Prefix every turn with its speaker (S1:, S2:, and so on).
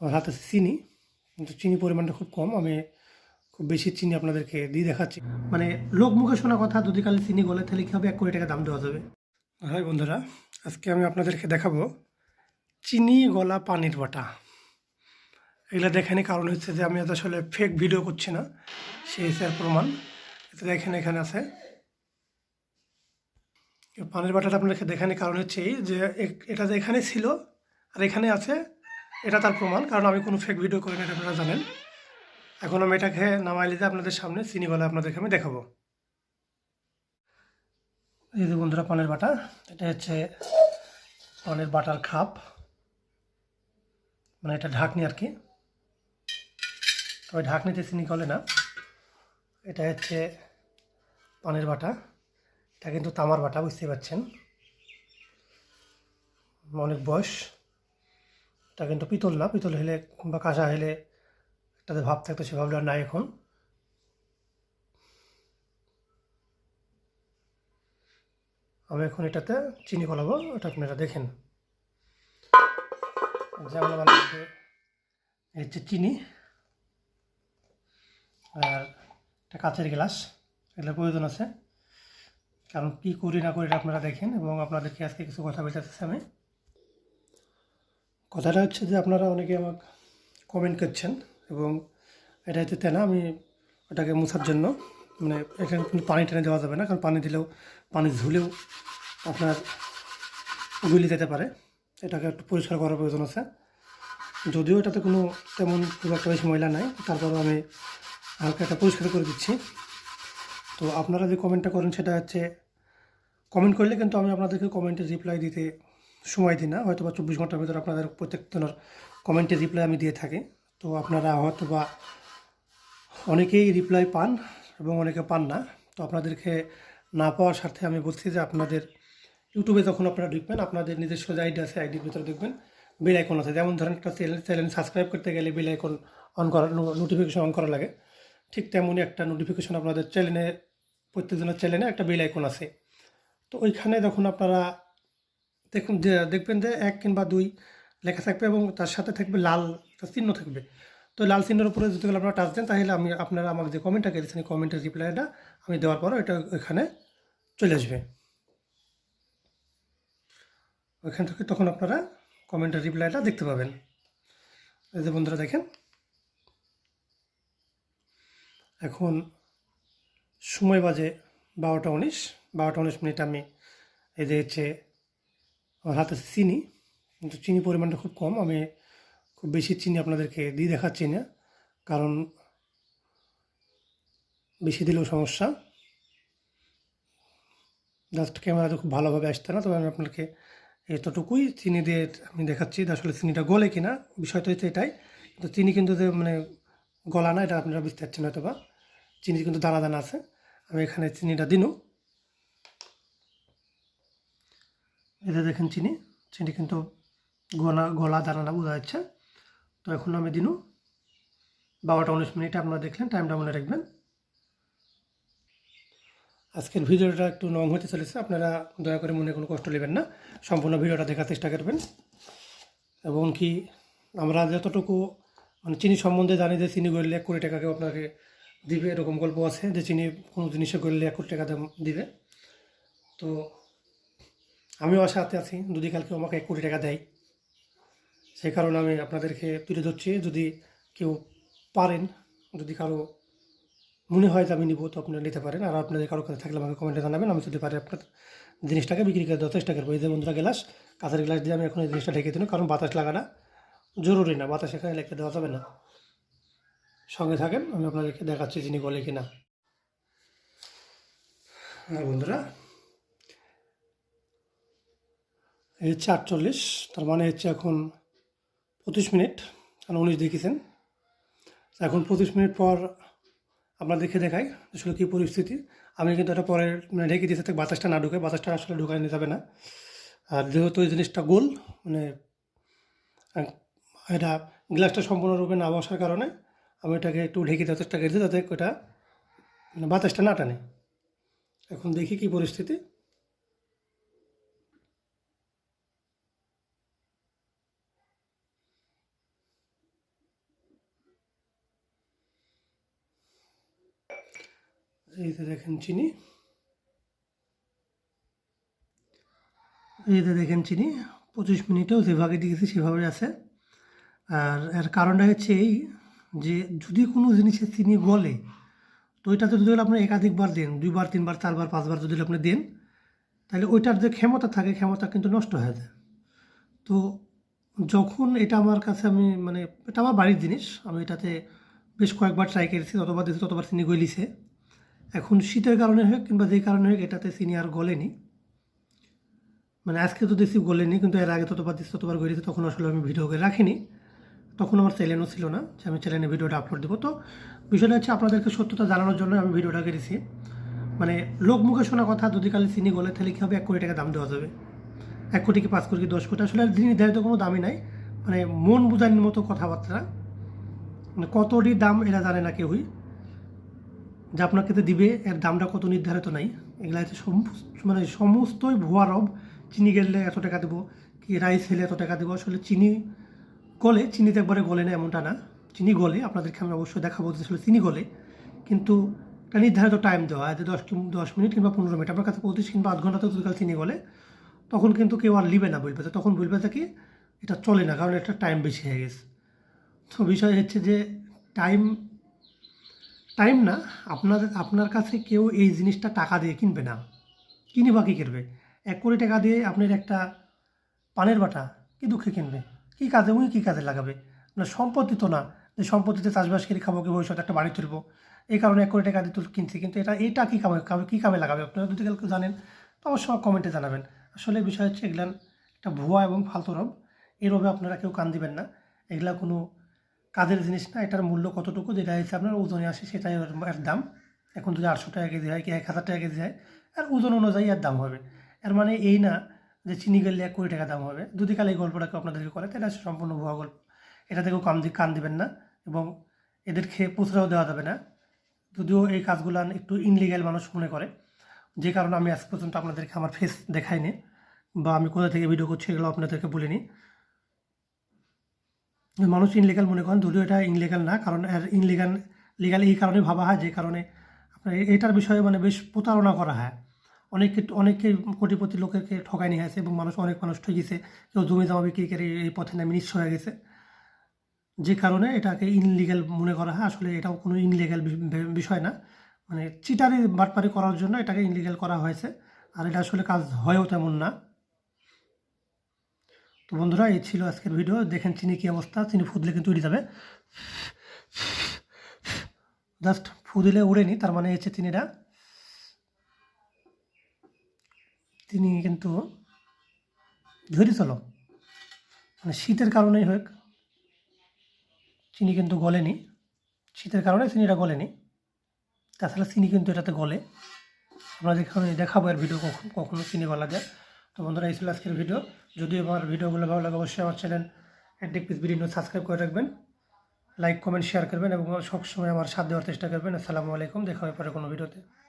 S1: আমার হাতে চিনি, কিন্তু চিনি পরিমাণটা খুব কম, আমি খুব বেশি চিনি আপনাদেরকে দিয়ে দেখাচ্ছি। মানে লোক মুখে শোনা কথা, যদি কালে চিনি গলে, তাহলে কী হবে এক কোটি টাকা দাম দেওয়া যাবে? হাই বন্ধুরা, আজকে আমি আপনাদেরকে দেখাবো চিনি গলা পানির বাটা। এগুলো দেখানি কারণ হচ্ছে যে আমি আসলে ফেক ভিডিও করছি না, সেই হিসেবে প্রমাণ। এটা দেখেন এখানে আছে। পানির বাটাটা আপনাদেরকে দেখানি কারণ হচ্ছে এই যে এটা যে এখানে ছিল, আর এখানে আছে এটা তার প্রমাণ, কারণ আমি কোনো ফেক ভিডিও করি না আপনারা জানেন। এখন আমি এটাকে নামাই দিতে আপনাদের সামনে, চিনি চিনিওয়ালা আপনাদেরকে আমি দেখাবো। এই যে বন্ধুরা, পানের বাটা, এটা হচ্ছে পানের বাটার খাপ। মানে এটা ঢাকনি আর কি। তবে ঢাকনিতে চিনি গলে না। এটা হচ্ছে পানের বাটা। এটা কিন্তু তামার বাটা, বুঝতেই পারছেন অনেক বয়স। এটা কিন্তু পিতল না, পিতল হলে কিংবা কাঁসা হলে এটাতে ভাব থাকতো, সে ভাবলে নাই এখন। আমি এখন এটাতে চিনি গলাবো এটা আপনারা দেখেন। যেমন আমার হচ্ছে চিনি আর একটা কাঁচের গ্লাস, এগুলোর প্রয়োজন আছে। কারণ কী করি না করি এটা আপনারা দেখেন এবং আপনাদেরকে আজকে কিছু কথা বলতে চাচ্ছি আমি। কথাটা হচ্ছে যে আপনারা অনেকে আমাকে কমেন্ট করছেন এবং এটা হচ্ছে তেনা, আমি ওটাকে মুছার জন্য মানে এখানে কিন্তু পানি টেনে দেওয়া যাবে না, কারণ পানি দিলেও, পানি ঝুলেও আপনার গুলি যেতে পারে। এটাকে একটু পরিষ্কার করার প্রয়োজন আছে। যদিও এটাতে কোনো তেমন খুব একটা বেশি ময়লা নাই, তারপরেও আমি হালকা একটা পরিষ্কার করে দিচ্ছি। তো আপনারা যে কমেন্টটা করেন সেটা হচ্ছে কমেন্ট করলে কিন্তু আমি আপনাদেরকে কমেন্টে রিপ্লাই দিতে সময় দিই না হয়তো বা চব্বিশ ঘণ্টার ভিতরে আপনাদের প্রত্যেকজনের কমেন্টে রিপ্লাই আমি দিয়ে থাকি। তো আপনারা হয়তো বা অনেকেই রিপ্লাই পান এবং অনেকে পান না। তো আপনাদেরকে না পাওয়ার স্বার্থে আমি বলছি যে আপনাদের ইউটিউবে যখন আপনারা ঢুকবেন আপনাদের নিজস্ব যে আইডি আছে আইডির ভিতরে দেখবেন বেল আইকন আছে। যেমন ধরেন একটা চ্যানেল চ্যানেল সাবস্ক্রাইব করতে গেলে বেল আইকন অন করা নোটিফিকেশন অন করা লাগে। ঠিক তেমনই একটা নোটিফিকেশন আপনাদের চ্যানেলে প্রত্যেকজনের চ্যানেলে একটা বেল আইকন আছে। তো ওইখানে যখন আপনারা দেখুন দেখবেন যে এক কিংবা দুই লেখা থাকবে এবং তার সাথে থাকবে লাল চিহ্ন থাকবে। তো লাল চিহ্নের উপরে যদি আপনারা টাচ দেন, তাহলে আমি আপনারা আমাকে যে কমেন্টটা করেছেন এই কমেন্টের রিপ্লাইটা আমি দেওয়ার পর এটা এখানে চলে আসবে। ওইখান থেকে তখন আপনারা কমেন্টের রিপ্লাইটা দেখতে পাবেন। এই যে বন্ধুরা দেখেন। এখন সময় বাজে বারোটা উনিশ। বারোটা উনিশ মিনিট আমি এই যে হচ্ছে আমার হাতে চিনি, কিন্তু চিনি পরিমাণটা খুব কম। আমি খুব বেশি চিনি আপনাদেরকে দিয়ে দেখাচ্ছি না, কারণ বেশি দিলেও সমস্যা। জাস্ট ক্যামেরাতে খুব ভালোভাবে আসতে না, তবে আমি আপনাকে এতটুকুই চিনি দিয়ে আমি দেখাচ্ছি আসলে চিনিটা গলে কি কিনা। বিষয়টা হচ্ছে এটাই, কিন্তু চিনি কিন্তু যে মানে গলা না, এটা আপনারা বুঝতে পারছেন হয়তো বা চিনি কিন্তু দানা দানা আছে। আমি এখানে চিনিটা দিনু। এটা দেখেন চিনি। চিনি কিন্তু গলা গলা দানা না বোঝা যাচ্ছে। তো এখন আমি দিনু বারোটা উনিশ মিনিটে আপনারা দেখলেন, টাইমটা মনে রাখবেন। আজকের ভিডিওটা একটু লং হতে চলেছে, আপনারা দয়া করে মনে কোনো কষ্ট নেবেন না। সম্পূর্ণ ভিডিওটা দেখার চেষ্টা করবেন। এবং কি আমরা যতটুকু মানে চিনি সম্বন্ধে জানি যে চিনি গড়লে এক কোটি টাকা কেউ আপনাকে দিবে, এরকম গল্প আছে যে চিনি কোনো জিনিসে গড়লে এক কোটি টাকা দিবে। তো আমিও আশাতে আছি, যদি কালকে আমাকে এক কোটি টাকা দেয়, সেই কারণে আমি আপনাদেরকে তুলে ধরছি। যদি কেউ পারেন, যদি কারও মনে হয় যে আমি নিব, তো আপনারা নিতে পারেন। আর আপনাদের কারও কাছে থাকলে আমাকে কমেন্টে জানাবেন, আমি যদি পারি আপনার জিনিসটাকে বিক্রি করে দেওয়ার চেষ্টা করব। এই যে বন্ধুরা, গ্লাস, কাঁচের গ্লাস দিয়ে আমি এখন এই জিনিসটা ঢেকে দিন কারণ বাতাস লাগাটা জরুরি না, বাতাস এখানে লেখতে দেওয়া যাবে না। সঙ্গে থাকেন, আমি আপনাদেরকে দেখাচ্ছি যিনি বলে কি না হ্যাঁ বন্ধুরা এই হচ্ছে আটচল্লিশ, তার মানে হচ্ছে এখন পঁচিশ মিনিট কারণ উনিশ দেখিয়েছেন। এখন পঁচিশ মিনিট পর আপনার দেখে দেখাই আসলে কী পরিস্থিতি। আমি কিন্তু এটা পরে মানে ঢেকে দিয়েছি বাতাসটা না ঢুকে, বাতাসটা আসলে ঢুকায় নিয়ে যাবে না। আর যেহেতু এই জিনিসটা গোল মানে এটা গ্লাসটা সম্পূর্ণরূপে না বসার কারণে আমি এটাকে একটু ঢেকে দেওয়ার চেষ্টা করেছি যাতে ওটা মানে বাতাসটা না টানে। এখন দেখি কী পরিস্থিতি। এই দেখেন চিনি। এই যে দেখেন চিনি, পঁচিশ মিনিটেও যেভাবে দিয়েছি সেভাবে আছে। আর এর কারণটা হচ্ছে এই যে যদি কোনো জিনিসে চিনি গলে, তো ওইটাতে যদি আপনি একাধিকবার দেন, দুইবার, তিনবার, চারবার, পাঁচবার যদি আপনি দেন, তাহলে ওইটার যে ক্ষমতা থাকে, ক্ষমতা কিন্তু নষ্ট হয়ে যায়। তো যখন এটা আমার কাছে আমি মানে এটা আমার বাড়ির জিনিস, আমি এটাতে বেশ কয়েকবার ট্রাই করেছি, যতবার দিয়েছি ততবার চিনি গলিছে। এখন শীতের কারণে হোক কিংবা যেই কারণে হোক এটাতে চিনি আর গলেনি। মানে আজকে তো দেখছি গলেনি, কিন্তু এর আগে ততবার দিচ্ছি ততবার গলিছে, তখন আসলে আমি ভিডিও করে রাখিনি। তখন আমার চ্যানেলও ছিল না, যে আমি চ্যানেলে ভিডিওটা আপলোড দেবো। তো বিষয়টা হচ্ছে আপনাদেরকে সত্যতা জানানোর জন্য আমি ভিডিওটা করেছি মানে লোক মুখে শোনা কথা, যদি কালে চিনি গলে, তাহলে কী হবে? এক কোটি টাকা দাম দেওয়া যাবে। এক কোটি কি পাঁচ কোটি কি দশ কোটি? আসলে আর নির্ধারিত কোনো দামই নাই। মানে মন বোঝানোর মতো কথাবার্তা। মানে কতটি দাম এরা জানে না কেউই। যে আপনাকে দিবে, এর দামটা কত নির্ধারিত নাই। এগুলা হচ্ছে মানে সমস্তই ভুয়া রব। চিনি গেলে এত টাকা দেবো, কি রাইস হলে এত টাকা দেবো। আসলে চিনি গলে, চিনিতে একবারে গলে না এমনটা না। চিনি গলে, আপনাদেরকে আমি অবশ্যই দেখাবো যে আসলে চিনি গলে। কিন্তু একটা নির্ধারিত টাইম দেওয়া যে দশ দশ মিনিট কিংবা পনেরো মিনিট, আপনার কাছে পঁচিশ কিংবা আধ ঘণ্টা তো চিনি গলে, তখন কিন্তু কেউ আর লিবে না বলবে তখন বলবে যে কি, এটা চলে না, কারণ এটা টাইম বেশি হয়ে গেছে। তো বিষয় হচ্ছে যে টাইম টাইম না আপনার আপনার কাছে কেউ এই জিনিসটা টাকা দিয়ে কিনবে না। কিনে বা কী কিনবে এক কোটি টাকা দিয়ে আপনার একটা পানের বাটা কি দুঃখে কিনবে? কী কাজে, উনি কী কাজে লাগাবে? না, সম্পত্তি তো না। যে সম্পত্তিতে চাষবাস করে, খাব, কি ভবিষ্যতে একটা বাড়ি তুলবো, এই কারণে এক কোটি টাকা দিয়ে তুল কিনছি। কিন্তু এটা এটা কী কামে কী কামে লাগাবে? আপনারা যদি কেউ জানেন, তো অবশ্যই কমেন্টে জানাবেন। আসলে বিষয় হচ্ছে, এগুলান একটা ভুয়া এবং ফালতু রব। এই রবে আপনারা কেউ কান দিবেন না। এগুলা কোনো কাজের জিনিস না, এটার মূল্য কতটুকু যেটা হচ্ছে আপনার ওজনে আসে সেটাই এর দাম। এখন যদি আটশো টাকা কেজি হয় কি এক হাজার টাকা কেজি হয়, আর ওজন অনুযায়ী এর দাম হবে। এর মানে এই না যে চিনি গেলে এক কোটি টাকা দাম হবে। যদি কাল এই গল্পটাকে আপনাদেরকে করে, তাহলে সম্পূর্ণ ভুয়া গল্প। এটা থেকেও কাম কান দিবেন না, এবং এদের খেয়ে পুচরাও দেওয়া যাবে না। যদিও এই কাজগুলো একটু ইনলিগ্যাল মানুষ মনে করে। যে কারণে আমি আজ পর্যন্ত আপনাদেরকে আমার ফেস দেখাইনি, বা আমি কোথা থেকে ভিডিও করছি এগুলো আপনাদেরকে বলিনি। মানুষ ইনলিগাল মনে করেন, যদিও এটা ইনলিগাল না, কারণ এর ইনলিগাল লিগাল এই কারণে ভাবা হয়, যে কারণে আপনার এটার বিষয়ে মানে বেশ প্রতারণা করা হয়। অনেকে অনেকে কোটিপতি লোকেরকে ঠকাই নিয়ে আছে এবং মানুষ, অনেক মানুষ ঠকেছে কেউ জমি জমা বিক্রি করে এই পথে নামে নিঃস্ব হয়ে গেছে। যে কারণে এটাকে ইনলিগাল মনে করা হয়, আসলে এটাও কোনো ইনলিগাল বিষয় না। মানে চিটারি বাটপারি করার জন্য এটাকে ইনলিগাল করা হয়েছে, আর এটা আসলে কাজ হয়ও তেমন না। তো বন্ধুরা, এই ছিল আজকের ভিডিও। দেখেন চিনি কী অবস্থা। চিনি ফুদলে কিন্তু উড়ে যাবে। জাস্ট ফুদিলে উড়েনি তার মানে হচ্ছে চিনিটা। তিনি কিন্তু ধরে চলো। মানে শীতের কারণেই হোক, চিনি কিন্তু গলেনি। শীতের কারণে চিনিটা গলেনি। তাছাড়া চিনি কিন্তু এটাতে গলে। আমরা যেখানে দেখাবো এর ভিডিও কখন, কখনো চিনি গলা যায়। তো বন্ধুরা, এই ছিল আজকের ভিডিও। যদি আমার ভিডিওগুলো ভালো লাগে, অবশ্যই আমার channel antique piece video subscribe করে রাখবেন। লাইক, কমেন্ট, শেয়ার করবেন এবং সবসময় আমার সাথ দেওয়ার চেষ্টা করবেন। আসসালামু আলাইকুম, দেখা হবে পরে কোনো ভিডিওতে।